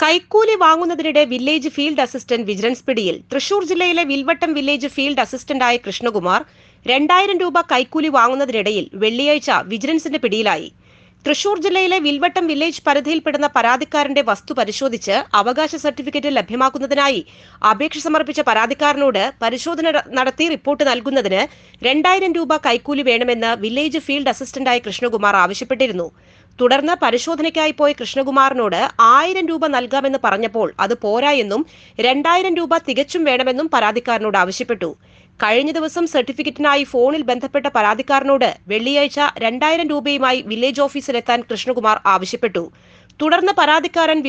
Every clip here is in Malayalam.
കൈക്കൂലി വാങ്ങുന്നതിനിടെ വില്ലേജ് ഫീൽഡ് അസിസ്റ്റന്റ് വിജിലൻസ് പിടിയിൽ തൃശൂർ ജില്ലയിലെ വിൽവട്ടം വില്ലേജ് ഫീൽഡ് അസിസ്റ്റന്റായ കൃഷ്ണകുമാർ രണ്ടായിരം രൂപ കൈക്കൂലി വാങ്ങുന്നതിനിടയിൽ വെള്ളിയാഴ്ച വിജിലൻസിന്റെ പിടിയിലായി. തൃശൂർ ജില്ലയിലെ വിൽവട്ടം വില്ലേജ് പരിധിയിൽപ്പെടുന്ന പരാതിക്കാരന്റെ വസ്തു പരിശോധിച്ച് അവകാശ സർട്ടിഫിക്കറ്റ് ലഭ്യമാക്കുന്നതിനായി അപേക്ഷ സമർപ്പിച്ച പരാതിക്കാരനോട് പരിശോധന നടത്തി റിപ്പോർട്ട് നൽകുന്നതിന് രണ്ടായിരം രൂപ കൈക്കൂലി വേണമെന്ന് വില്ലേജ് ഫീൽഡ് അസിസ്റ്റന്റായ കൃഷ്ണകുമാർ ആവശ്യപ്പെട്ടിരുന്നു. തുടർന്ന് പരിശോധനയ്ക്കായി പോയ കൃഷ്ണകുമാറിനോട് ആയിരം രൂപ നൽകാമെന്ന് പറഞ്ഞപ്പോൾ അത് പോരാ എന്നും രണ്ടായിരം രൂപ തികച്ചും വേണമെന്നും പരാതിക്കാരനോട് ആവശ്യപ്പെട്ടു. കഴിഞ്ഞ ദിവസം സർട്ടിഫിക്കറ്റിനായി ഫോണിൽ ബന്ധപ്പെട്ട പരാതിക്കാരനോട് വെള്ളിയാഴ്ച രണ്ടായിരം രൂപയുമായി വില്ലേജ് ഓഫീസിലെത്താൻ കൃഷ്ണകുമാർ ആവശ്യപ്പെട്ടു. തുടർന്ന് പരാതിക്കാരൻ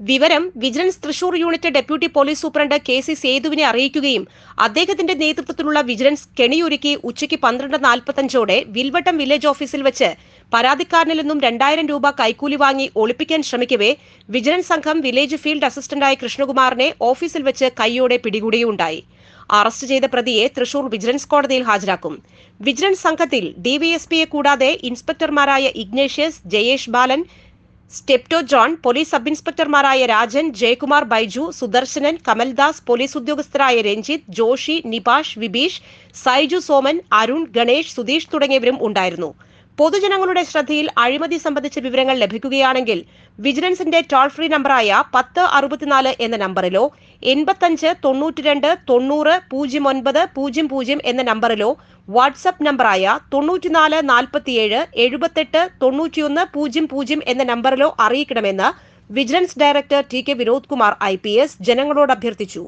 വിവരം vigilance Thrissur unit deputy police superintendent K C സേതുവിനെ അറിയിക്കുകയും അദ്ദേഹത്തിന്റെ നേതൃത്വത്തിലുള്ള വിജിലൻസ് കെണിയൊരുക്കി ഉച്ചയ്ക്ക് പന്ത്രണ്ട് നാൽപ്പത്തഞ്ചോടെ വിൽവട്ടം വില്ലേജ് ഓഫീസിൽ വെച്ച് പരാതിക്കാരനിൽ നിന്നും രണ്ടായിരം രൂപ കൈക്കൂലി വാങ്ങി ഒളിപ്പിക്കാൻ ശ്രമിക്കവേ വിജിലൻസ് സംഘം വില്ലേജ് ഫീൽഡ് അസിസ്റ്റന്റായ കൃഷ്ണകുമാറിനെ ഓഫീസിൽ വെച്ച് കൈയോടെ പിടികൂടുകയുണ്ടായി. അറസ്റ്റ് ചെയ്ത പ്രതിയെ തൃശൂർ വിജിലൻസ് കോടതിയിൽ ഹാജരാക്കും. വിജിലൻസ് സംഘത്തിൽ ഡിവൈഎസ്പിയെ കൂടാതെ ഇൻസ്പെക്ടർമാരായ Ignatius Jayesh Balan Stepto John police sub ഇൻസ്പെക്ടർമാരായ Rajan Jayakumar Baiju Sudarsanan Kamaldas police ഉദ്യോഗസ്ഥരായ രഞ്ജിത്ത് ജോഷി നിപാഷ് വിബീഷ് സൈജു സോമൻ അരുൺ ഗണേഷ് സുധീഷ് തുടങ്ങിയവരും ഉണ്ടായിരുന്നു. പൊതുജനങ്ങളുടെ ശ്രദ്ധയിൽ അഴിമതി സംബന്ധിച്ച വിവരങ്ങൾ ലഭിക്കുകയാണെങ്കിൽ വിജിലൻസിന്റെ ടോൾ ഫ്രീ നമ്പറായ പത്ത് അറുപത്തിനാല് എന്ന നമ്പറിലോ എൺപത്തഞ്ച് തൊണ്ണൂറ്റിരണ്ട് തൊണ്ണൂറ് പൂജ്യം ഒൻപത് പൂജ്യം പൂജ്യം എന്ന നമ്പറിലോ വാട്സപ്പ് നമ്പറായ തൊണ്ണൂറ്റിനാല് നാൽപ്പത്തിയേഴ് എഴുപത്തെട്ട് തൊണ്ണൂറ്റിയൊന്ന് പൂജ്യം പൂജ്യം എന്ന നമ്പറിലോ അറിയിക്കണമെന്ന് vigilance director T K Vinod Kumar I P S ജനങ്ങളോട് അഭ്യർത്ഥിച്ചു.